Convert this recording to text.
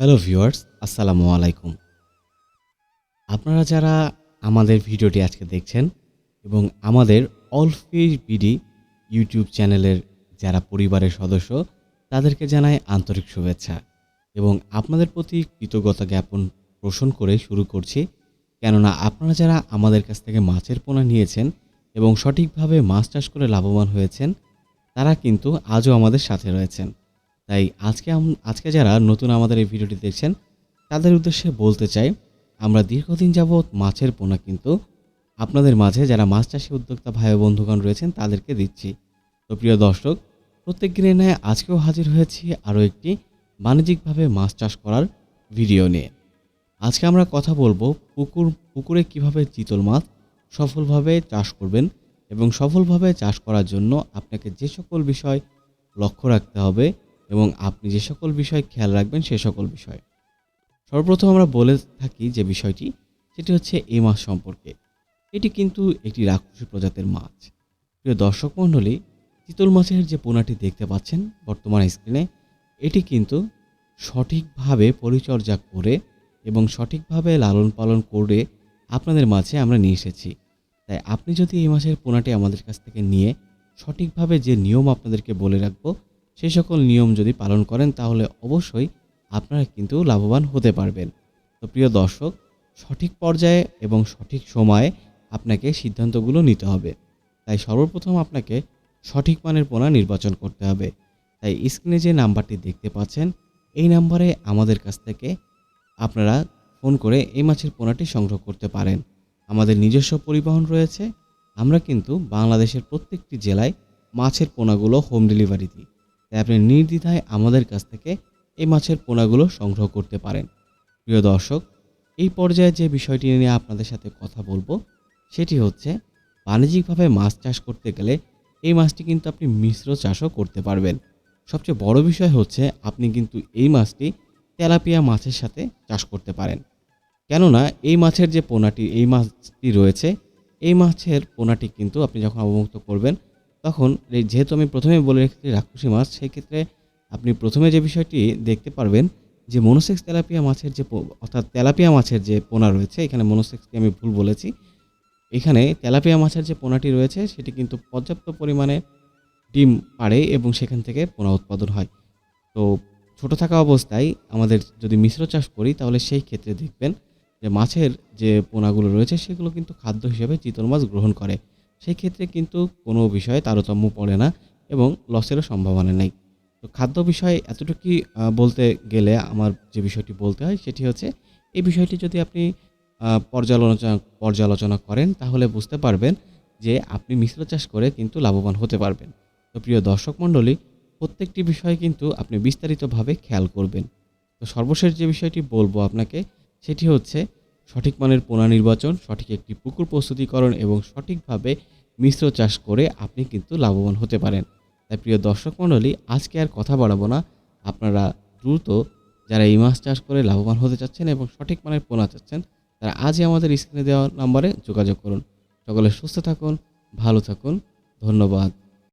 Hello viewers, আসসালামু আলাইকুম। আপনারা যারা আমাদের ভিডিওটি আজকে দেখছেন এবং আমাদের অল ফিশ বিডি ইউটিউব চ্যানেলের যারা পরিবারের সদস্য, তাদেরকে জানাই আন্তরিক শুভেচ্ছা এবং আপনাদের প্রতি কৃতজ্ঞতা জ্ঞাপন পোষণ করে শুরু করছি। কেননা আপনারা যারা আমাদের কাছ থেকে মাছের পোনা নিয়েছেন এবং সঠিকভাবে মাছ চাষ করে লাভবান হয়েছেন, তারা কিন্তু আজও আমাদের সাথে রয়েছেন। তাই আজকে আজকে যারা নতুন আমাদের এই ভিডিওটি দেখছেন, তাদের উদ্দেশ্যে বলতে চাই, আমরা দীর্ঘদিন যাবৎ মাছের পোনা কিন্তু আপনাদের মাঝে যারা মাছ চাষী উদ্যোক্তা ভাই বন্ধুগণ রয়েছেন, তাদেরকে দিচ্ছি। তো প্রিয় দর্শক, প্রত্যেক দিনের ন্যায় আজকেও হাজির হয়েছি আরও একটি বাণিজ্যিকভাবে মাছ চাষ করার ভিডিও নিয়ে। আজকে আমরা কথা বলব পুকুর, পুকুরে কীভাবে চিতল মাছ সফলভাবে চাষ করবেন এবং সফলভাবে চাষ করার জন্য আপনাকে যে সকল বিষয় লক্ষ্য রাখতে হবে এবং আপনি যে সকল বিষয় খেয়াল রাখবেন সে সকল বিষয়। সর্বপ্রথম আমরা বলে থাকি যে বিষয়টি, সেটি হচ্ছে এই মাছ সম্পর্কে। এটি কিন্তু একটি রাক্ষসী প্রজাতির মাছ। প্রিয় দর্শক মণ্ডলী, চিতল মাছের যে পোনাটি দেখতে পাচ্ছেন বর্তমান স্ক্রিনে এটি কিন্তু সঠিকভাবে পরিচর্যা করে এবং সঠিকভাবে লালন পালন করে আপনাদের মাঝে আমরা নিয়ে এসেছি। তাই আপনি যদি এই মাছের পোনাটি আমাদের কাছ থেকে নিয়ে সঠিকভাবে যে নিয়ম আপনাদেরকে বলে রাখব সেই সকল নিয়ম যদি পালন করেন, তাহলে অবশ্যই আপনারা কিন্তু লাভবান হতে পারবেন। তো প্রিয় দর্শক, সঠিক পর্যায়ে এবং সঠিক সময়ে আপনাকে সিদ্ধান্তগুলো নিতে হবে। তাই সর্বপ্রথম আপনাকে সঠিক মানের পোনা নির্বাচন করতে হবে। তাই স্ক্রিনে যে নাম্বারটি দেখতে পাচ্ছেন, এই নাম্বারে আমাদের কাছ থেকে আপনারা ফোন করে এই মাছের পোনাটি সংগ্রহ করতে পারেন। আমাদের নিজস্ব পরিবহন রয়েছে। আমরা কিন্তু বাংলাদেশের প্রত্যেকটি জেলায় মাছের পোনাগুলো হোম ডেলিভারি দিই। তাই আপনি নির্দ্বিধায় আমাদের কাছ থেকে এই মাছের পোনাগুলো সংগ্রহ করতে পারেন। প্রিয় দর্শক, এই পর্যায়ে যে বিষয়টি নিয়ে আপনাদের সাথে কথা বলব, সেটি হচ্ছে বাণিজ্যিকভাবে মাছ চাষ করতে গেলে এই মাছটি কিন্তু আপনি মিশ্র চাষও করতে পারবেন। সবচেয়ে বড় বিষয় হচ্ছে আপনি কিন্তু এই মাছটি তেলাপিয়া মাছের সাথে চাষ করতে পারেন। কেননা এই মাছের যে পোনাটি, এই মাছটি রয়েছে, এই মাছের পোনাটি কিন্তু আপনি যখন অবমুক্ত করবেন তখন যেহেতু আমি প্রথমে বলে রেখেছি রাক্ষসী মাছ সেই ক্ষেত্রে আপনি প্রথমে যে বিষয়টি দেখতে পারবেন যে মনোসেক্স তেলাপিয়া মাছের যে অর্থাৎ তেলাপিয়া মাছের যে পোনা রয়েছে, এখানে মনোসেক্সটি আমি ভুল বলেছি। এখানে তেলাপিয়া মাছের যে পোনাটি রয়েছে, সেটি কিন্তু পর্যাপ্ত পরিমাণে ডিম পাড়ে এবং সেখান থেকে পোনা উৎপাদন হয়। তো ছোট থাকা অবস্থায় আমাদের যদি মিশ্র চাষ করি, তাহলে সেই ক্ষেত্রে দেখবেন যে মাছের যে পোনাগুলো রয়েছে, সেগুলো কিন্তু খাদ্য হিসেবে চিতল মাছ গ্রহণ করে। সেই ক্ষেত্রে কিন্তু কোনো বিষয়ে তারতম্য পড়ে না এবং লসেরও সম্ভাবনা নেই। তো খাদ্য বিষয়ে এতটুকুই বলতে গেলে আমার যে বিষয়টি বলতে হয় সেটি হচ্ছে, এই বিষয়টি যদি আপনি পর্যালোচনা পর্যালোচনা করেন তাহলে বুঝতে পারবেন যে আপনি মিশ্র চাষ করে কিন্তু লাভবান হতে পারবেন। তো প্রিয় দর্শক মণ্ডলী, প্রত্যেকটি বিষয় কিন্তু আপনি বিস্তারিতভাবে খেয়াল করবেন। তো সর্বশেষ যে বিষয়টি বলব আপনাকে সেটি হচ্ছে সঠিক মানের পোনা নির্বাচন, সঠিক একটি পুকুর প্রস্তুতিকরণ এবং সঠিকভাবে মিশ্র চাষ করে আপনি কিন্তু লাভবান হতে পারেন। তাই প্রিয় দর্শক মণ্ডলী, আজকে আর কথা বাড়াবো না। আপনারা দ্রুত যারা এই মাছ চাষ করে লাভবান হতে চাচ্ছেন এবং সঠিক মানের পোনা চাচ্ছেন, তারা আজই আমাদের স্ক্রিনে দেওয়া নাম্বারে যোগাযোগ করুন। সকলে সুস্থ থাকুন, ভালো থাকুন। ধন্যবাদ।